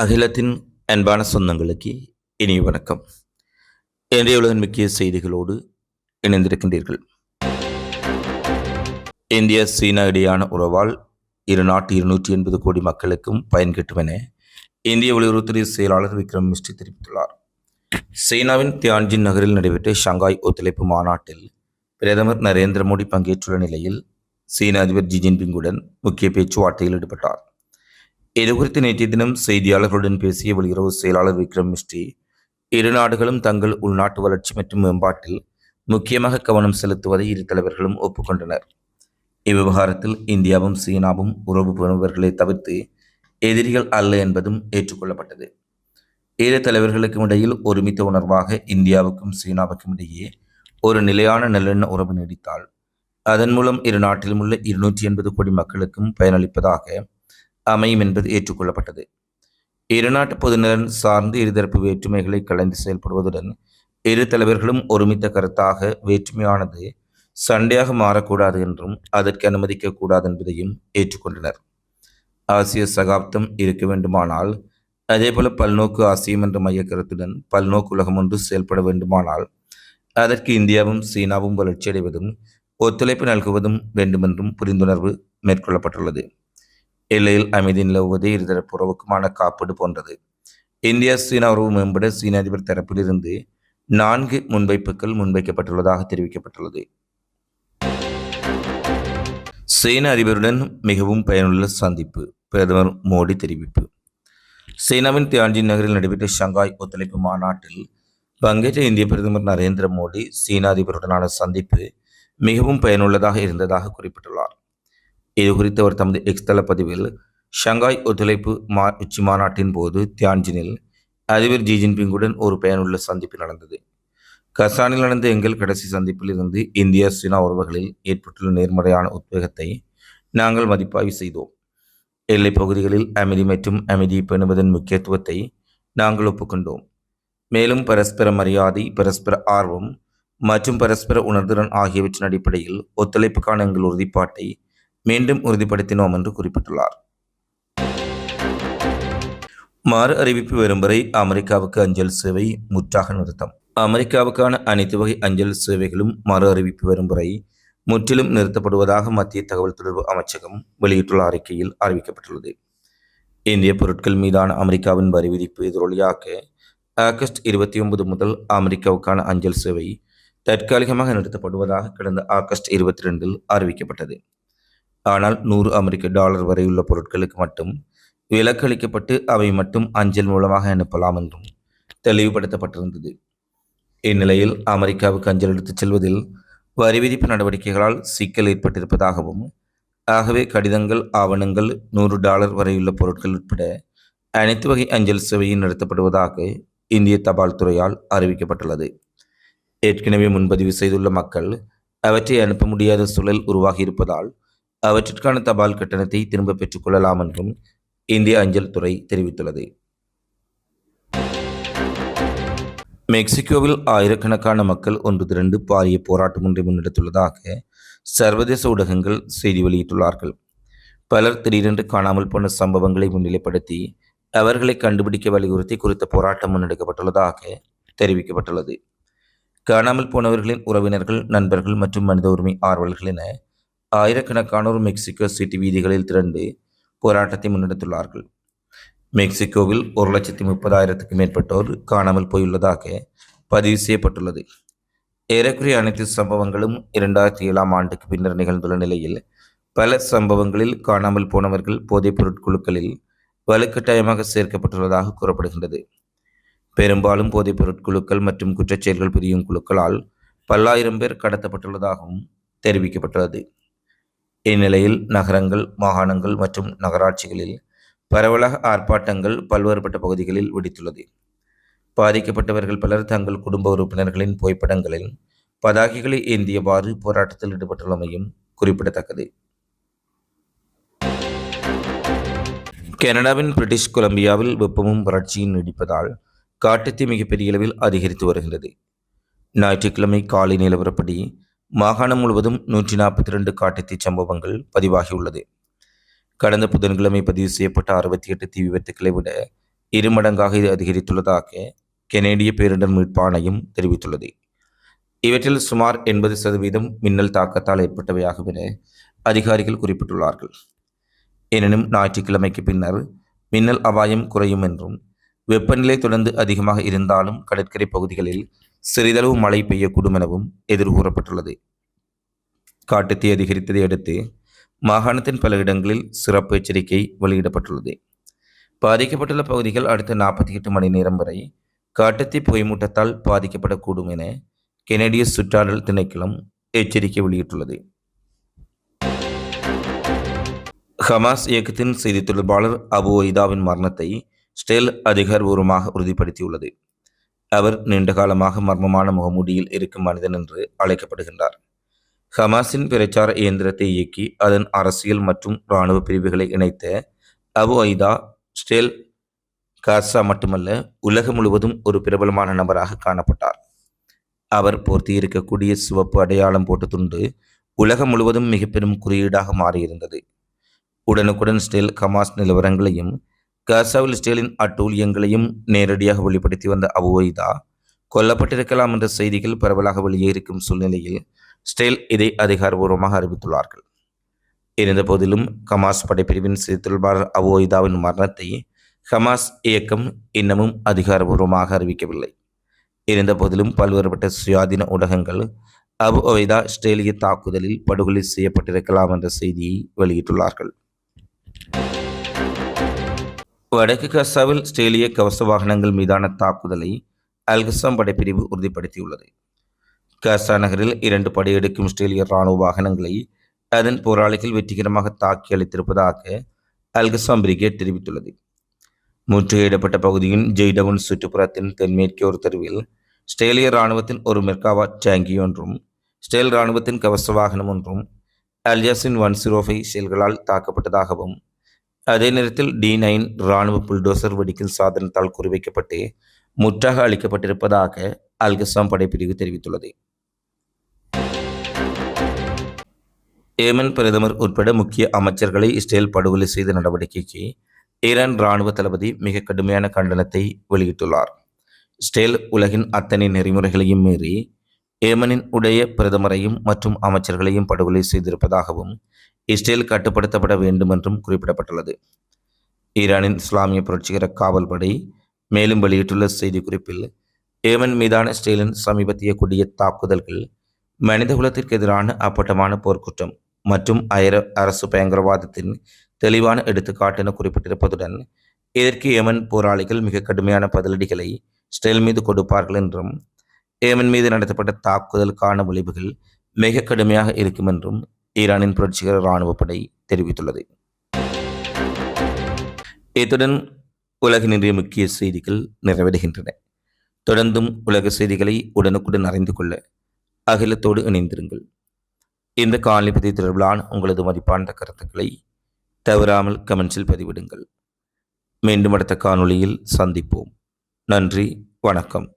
அகிலத்தின் அன்பான சொந்தங்களுக்கு இனிய வணக்கம். இன்றைய உலகின் முக்கிய செய்திகளோடு இணைந்திருக்கின்றீர்கள். இந்திய சீனா இடையான உறவால் இரு நாட்டு இருநூற்றி எண்பது கோடி மக்களுக்கும் பயன் கிட்டும் என இந்திய வெளியுறவுத்துறை செயலாளர் விக்ரம் மிஸ்ரி தெரிவித்துள்ளார். சீனாவின் தியான்ஜின் நகரில் நடைபெற்ற ஷங்காய் ஒத்துழைப்பு மாநாட்டில் பிரதமர் நரேந்திர மோடி பங்கேற்றுள்ள நிலையில் சீன அதிபர் ஜி ஜின்பிங்குடன் முக்கிய பேச்சுவார்த்தையில் ஈடுபட்டார். இதுகுறித்து நேற்றைய தினம் செய்தியாளர்களுடன் பேசிய வெளியுறவு செயலாளர் விக்ரம் மிஸ்ரி இரு நாடுகளும் தங்கள் உள்நாட்டு வளர்ச்சி மற்றும் மேம்பாட்டில் முக்கியமாக கவனம் செலுத்துவதை இரு தலைவர்களும் ஒப்புக்கொண்டனர். இவ்விவகாரத்தில் இந்தியாவும் சீனாவும் உறவு பேணுபவர்களை தவிர்த்து எதிரிகள் அல்ல என்பதும் ஏற்றுக்கொள்ளப்பட்டது. இரு தலைவர்களுக்கும் இடையில் ஒருமித்த உணர்வாக இந்தியாவுக்கும் சீனாவுக்கும் இடையே ஒரு நிலையான நல்லெண்ண உறவு நீடித்தால் அதன் மூலம் இரு நாட்டிலும் உள்ள இருநூற்றி எண்பது கோடி மக்களுக்கும் பயனளிப்பதாக அமையும் என்பது ஏற்றுக்கொள்ளப்பட்டது. இருநாட்டு பொதுநலன் சார்ந்து இருதரப்பு வேற்றுமைகளை கலைந்து செயல்படுவதுடன் இரு தலைவர்களும் ஒருமித்த கருத்தாக வேற்றுமையானது சண்டையாக மாறக்கூடாது என்றும் அதற்கு அனுமதிக்க கூடாது என்பதையும் ஏற்றுக்கொண்டனர். ஆசிய சகாப்தம் இருக்க வேண்டுமானால் அதேபோல பல்நோக்கு ஆசியம் என்ற மைய கருத்துடன் பல்நோக்கு உலகம் ஒன்று செயல்பட வேண்டுமானால் அதற்கு இந்தியாவும் சீனாவும் வளர்ச்சியடைவதும் ஒத்துழைப்பு நல்குவதும் வேண்டுமென்றும் புரிந்துணர்வு மேற்கொள்ளப்பட்டுள்ளது. எல்லையில் அமைதி நிலவுவது இருதரப்பு உறவுக்குமான காப்பீடு போன்றது. இந்தியா சீனா உறவு மேம்பட சீன அதிபர் தரப்பிலிருந்து நான்கு முன்வைப்புகள் முன்வைக்கப்பட்டுள்ளதாக தெரிவிக்கப்பட்டுள்ளது. சீன அதிபருடன் மிகவும் பயனுள்ள சந்திப்பு பிரதமர் மோடி தெரிவிப்பு. சீனாவின் தியான்ஜின் நகரில் நடைபெற்ற ஷங்காய் ஒத்துழைப்பு மாநாட்டில் பங்கேற்ற இந்திய பிரதமர் நரேந்திர மோடி சீன அதிபருடனான சந்திப்பு மிகவும் பயனுள்ளதாக இருந்ததாக குறிப்பிட்டுள்ளார். இது குறித்து அவர் தமது எக்ஸ்தள பதிவில் ஷங்காய் ஒத்துழைப்பு மா உச்சி மாநாட்டின் போது தியான்ஜினில் அதிபர் ஜி ஜின்பிங்குடன் ஒரு பயனுள்ள சந்திப்பு நடந்தது. கசானில் நடந்த எங்கள் கடைசி சந்திப்பில் இருந்து இந்தியா சீனா உறவுகளில் ஏற்பட்டுள்ள நேர்மறையான உத்வேகத்தை நாங்கள் மதிப்பாய்வு செய்தோம். எல்லைப் பகுதிகளில் அமைதி மற்றும் அமைதியை பேணுவதன் முக்கியத்துவத்தை நாங்கள் ஒப்புக்கொண்டோம். மேலும் பரஸ்பர மரியாதை பரஸ்பர ஆர்வம் மற்றும் பரஸ்பர உணர்திறன் ஆகியவற்றின் அடிப்படையில் ஒத்துழைப்புக்கான எங்கள் உறுதிப்பாட்டை மீண்டும் உறுதிப்படுத்தினோம் என்று குறிப்பிட்டுள்ளார். மறு அறிவிப்பு வரும் வரை அமெரிக்காவுக்கு அஞ்சல் சேவை முற்றாக நிறுத்தம். அமெரிக்காவுக்கான அனைத்து வகை அஞ்சல் சேவைகளும் மறு அறிவிப்பு வரும் வரை முற்றிலும் நிறுத்தப்படுவதாக மத்திய தகவல் தொடர்பு அமைச்சகம் வெளியிட்டுள்ள அறிக்கையில் அறிவிக்கப்பட்டுள்ளது. இந்திய பொருட்கள் மீதான அமெரிக்காவின் வரி விதிப்பு எதிரொலியாக ஆகஸ்ட் இருபத்தி ஒன்பது முதல் அமெரிக்காவுக்கான அஞ்சல் சேவை தற்காலிகமாக நிறுத்தப்படுவதாக கடந்த ஆகஸ்ட் இருபத்தி ரெண்டில் அறிவிக்கப்பட்டது. ஆனால் நூறு அமெரிக்க டாலர் வரையுள்ள பொருட்களுக்கு மட்டும் விலக்களிக்கப்பட்டு அவை மட்டும் அஞ்சல் மூலமாக அனுப்பலாம் என்றும் தெளிவுபடுத்தப்பட்டிருந்தது. இந்நிலையில் அமெரிக்காவுக்கு அஞ்சல் எடுத்துச் செல்வதில் வரி விதிப்பு நடவடிக்கைகளால் சிக்கல் ஏற்பட்டிருப்பதாகவும் ஆகவே கடிதங்கள் ஆவணங்கள் நூறு டாலர் வரையுள்ள பொருட்கள் உட்பட அனைத்து வகை அஞ்சல் சேவையும் நடத்தப்படுவதாக இந்திய தபால் துறையால் அறிவிக்கப்பட்டுள்ளது. ஏற்கனவே முன்பதிவு செய்துள்ள மக்கள் அவற்றை அனுப்ப முடியாத சூழல் உருவாகியிருப்பதால் அவற்றிற்கான தபால் கட்டணத்தை திரும்ப பெற்றுக்கொள்ளலாம் என்றும் இந்திய அஞ்சல் துறை தெரிவித்துள்ளது. மெக்சிகோவில் ஆயிரக்கணக்கான மக்கள் ஒன்று திரண்டு பாரிய போராட்டம் ஒன்றை முன்னெடுத்துள்ளதாக சர்வதேச ஊடகங்கள் செய்தி வெளியிட்டுள்ளார்கள். பலர் திடீரென்று காணாமல் போன சம்பவங்களை முன்னிலைப்படுத்தி அவர்களை கண்டுபிடிக்க வலியுறுத்தி குறித்த போராட்டம் முன்னெடுக்கப்பட்டுள்ளதாக தெரிவிக்கப்பட்டுள்ளது. காணாமல் போனவர்களின் உறவினர்கள் நண்பர்கள் மற்றும் மனித உரிமை ஆர்வலர்கள் என ஆயிரக்கணக்கானோர் மெக்சிகோ சிட்டி வீதிகளில் திரண்டு போராட்டத்தை முன்னெடுத்துள்ளார்கள். மெக்சிகோவில் ஒரு லட்சத்தி முப்பதாயிரத்துக்கு மேற்பட்டோர் காணாமல் போயுள்ளதாக பதிவு செய்யப்பட்டுள்ளது. ஏறக்குறைய அனைத்து சம்பவங்களும் இரண்டாயிரத்தி ஏழாம் ஆண்டுக்கு பின்னர் நிகழ்ந்துள்ள நிலையில் பல சம்பவங்களில் காணாமல் போனவர்கள் போதைப் பொருட்குழுக்களில் வலுக்கட்டாயமாக சேர்க்கப்பட்டுள்ளதாக கூறப்படுகின்றது. பெரும்பாலும் போதைப் பொருட்குழுக்கள் மற்றும் குற்றச்செயல்கள் புரியும் குழுக்களால் பல்லாயிரம் பேர் கடத்தப்பட்டுள்ளதாகவும் தெரிவிக்கப்பட்டுள்ளது. இந்நிலையில் நகரங்கள் மாகாணங்கள் மற்றும் நகராட்சிகளில் பரவலாக ஆர்ப்பாட்டங்கள் பல்வேறுபட்ட பகுதிகளில் வெடித்துள்ளது. பாதிக்கப்பட்டவர்கள் பலர் தங்கள் குடும்ப உறுப்பினர்களின் புகைப்படங்களில் பதாகைகளை ஏந்தியவாறு போராட்டத்தில் ஈடுபட்டுள்ளமையும் குறிப்பிடத்தக்கது. கனடாவின் பிரிட்டிஷ் கொலம்பியாவில் வெப்பமும் வறட்சியும் நீடிப்பதால் காட்டுத்தீ மிகப்பெரிய அளவில் அதிகரித்து வருகிறது ஞாயிற்றுக்கிழமை காலை நிலவரப்படி மாகாணம் முழுவதும் நூற்றி நாற்பத்தி ரெண்டு காட்டுத்தீ சம்பவங்கள் பதிவாகியுள்ளது. கடந்த புதன்கிழமை பதிவு செய்யப்பட்ட அறுபத்தி எட்டு தீ விபத்துக்களை விட இருமடங்காக இது அதிகரித்துள்ளதாக கெனேடிய பேரிடர் மீட்பு ஆணையம் தெரிவித்துள்ளது. இவற்றில் சுமார் எண்பது சதவீதம் மின்னல் தாக்கத்தால் ஏற்பட்டவையாகும் என அதிகாரிகள் குறிப்பிட்டுள்ளார்கள். எனினும் ஞாயிற்றுக்கிழமைக்கு பின்னர் மின்னல் அபாயம் குறையும் என்றும் வெப்பநிலை தொடர்ந்து அதிகமாக இருந்தாலும் கடற்கரை பகுதிகளில் சிறிதளவு மழை பெய்யக்கூடும் எனவும் எதிர்கூறப்பட்டுள்ளது காட்டுத்தீ அதிகரித்ததை அடுத்து மாகாணத்தின் பல இடங்களில் சிறப்பு எச்சரிக்கை வெளியிடப்பட்டுள்ளது. பாதிக்கப்பட்டுள்ள பகுதிகள் அடுத்த நாற்பத்தி எட்டு மணி நேரம் வரை காட்டுத்தீ புகைமூட்டத்தால் பாதிக்கப்படக்கூடும் என கெனடிய சுற்றாடல் திணைக்களம் எச்சரிக்கை வெளியிட்டுள்ளது. ஹமாஸ் இயக்கத்தின் செய்தி தொடர்பாளர் அபு ஒய்தாவின் மரணத்தை ஸ்டெல் அதிகாரபூர்வமாக உறுதிப்படுத்தியுள்ளது. அவர் நீண்ட காலமாக மர்மமான முகமூடியில் இருக்கும் மனிதன் என்று அழைக்கப்படுகின்றார். ஹமாஸின் பிரச்சார இயந்திரத்தை இயக்கி அதன் அரசியல் மற்றும் இராணுவ பிரிவுகளை இணைத்த அபு ஐதா ஸ்டேல் காசா மட்டுமல்ல உலகம் முழுவதும் ஒரு பிரபலமான நபராக காணப்பட்டார். அவர் போர்த்தி இருக்கக்கூடிய சிவப்பு அடையாளம் போட்ட துண்டு உலகம் முழுவதும் மிக பெரும் குறியீடாக மாறியிருந்தது. உடனுக்குடன் ஸ்டேல் கமாஸ் நிலவரங்களையும் காசாவில் ஸ்டேலின் அட்டூழியங்களையும் நேரடியாக வெளிப்படுத்தி வந்த அபுவைதா கொல்லப்பட்டிருக்கலாம் என்ற செய்திகள் பரவலாக வெளியேறிக்கும் சூழ்நிலையில் ஸ்டேல் இதை அதிகாரபூர்வமாக அறிவித்துள்ளார்கள். இருந்த போதிலும் கமாஸ் படைப்பிரிவின் சிறுத்தொழில்பாளர் அபுவைதாவின் மரணத்தை ஹமாஸ் இயக்கம் இன்னமும் அதிகாரபூர்வமாக அறிவிக்கவில்லை. இருந்த போதிலும் பல்வேறுபட்ட சுயாதீன ஊடகங்கள் அபு ஒய்தா ஸ்ட்ரேலிய தாக்குதலில் படுகொலை செய்யப்பட்டிருக்கலாம் என்ற செய்தியை வெளியிட்டுள்ளார்கள். வடக்கு கசாவில் ஸ்டேலிய கவச வாகனங்கள் மீதான தாக்குதலை அல்கசாம் படைப்பிரிவு உறுதிப்படுத்தியுள்ளது. கசா நகரில் இரண்டு படையெடுக்கும் ஸ்ட்ரேலிய இராணுவ வாகனங்களை அதன் போராளிகள் வெற்றிகரமாக தாக்கி அளித்திருப்பதாக அல்கசாம் பிரிகேட் தெரிவித்துள்ளது. முற்றுகையிடப்பட்ட பகுதியின் ஜெய்டவுன் சுற்றுப்புறத்தின் தென்மேற்கே ஒரு தெருவில் ஸ்ட்ரேலிய இராணுவத்தின் ஒரு மெர்காவா டேங்கி ஒன்றும் ஸ்டேல் இராணுவத்தின் கவச வாகனம் ஒன்றும் அல்ஜாசின் ஒன் ஜீரோ ஃபைவ் செயல்களால் தாக்கப்பட்டதாகவும் அதே நேரத்தில் டி நைன் இராணுவ புல்டோசர் வெடிக்கும் சாதனத்தால் குறிவைக்கப்பட்டு முற்றாக அளிக்கப்பட்டிருப்பதாக அல்கசாம் படைப்பிரிவு தெரிவித்துள்ளது. ஏமன் பிரதமர் உட்பட முக்கிய அமைச்சர்களை இஸ்ரேல் படுகொலை செய்த நடவடிக்கைக்கு ஈரான் இராணுவ தளபதி மிக கடுமையான கண்டனத்தை வெளியிட்டுள்ளார். இஸ்ரேல் உலகின் அத்தனை நெறிமுறைகளையும் மீறி ஏமனின் உடைய பிரதமரையும் மற்றும் அமைச்சர்களையும் படுகொலை செய்திருப்பதாகவும் இஸ்ரேல் கட்டுப்படுத்தப்பட வேண்டும் என்றும் குறிப்பிடப்பட்டுள்ளது. ஈரானின் இஸ்லாமிய புரட்சிகர காவல்படை மேலும் வெளியிட்டுள்ள செய்திக்குறிப்பில் ஏமன் மீதான இஸ்ரேலின் சமீபத்திய கொடிய தாக்குதல்கள் மனிதகுலத்திற்கு எதிரான அப்பட்டமான போர்க்குற்றம் மற்றும் அயர அரசு பயங்கரவாதத்தின் தெளிவான எடுத்துக்காட்டு என குறிப்பிட்டிருப்பதுடன் இதற்கு ஏமன் போராளிகள் மிக கடுமையான பதிலடிகளை இஸ்ரேல் மீது கொடுப்பார்கள் என்றும் ஏமன் மீது நடத்தப்பட்ட தாக்குதலுக்கான விளைவுகள் மிக கடுமையாக இருக்கும் என்றும் ஈரானின் புரட்சிகர இராணுவப்படை தெரிவித்துள்ளது. இத்துடன் உலகின் இன்றைய முக்கிய செய்திகள் நிறைவேறுகின்றன தொடர்ந்தும் உலக செய்திகளை உடனுக்குடன் அறிந்து கொள்ள அகிலத்தோடு இணைந்திருங்கள். இந்த காணொலி தொடர்பிலான உங்களது மதிப்பான கருத்துக்களை தவறாமல் கமெண்ட்ஸில் பதிவிடுங்கள். மீண்டும் அடுத்த காணொளியில் சந்திப்போம். நன்றி வணக்கம்.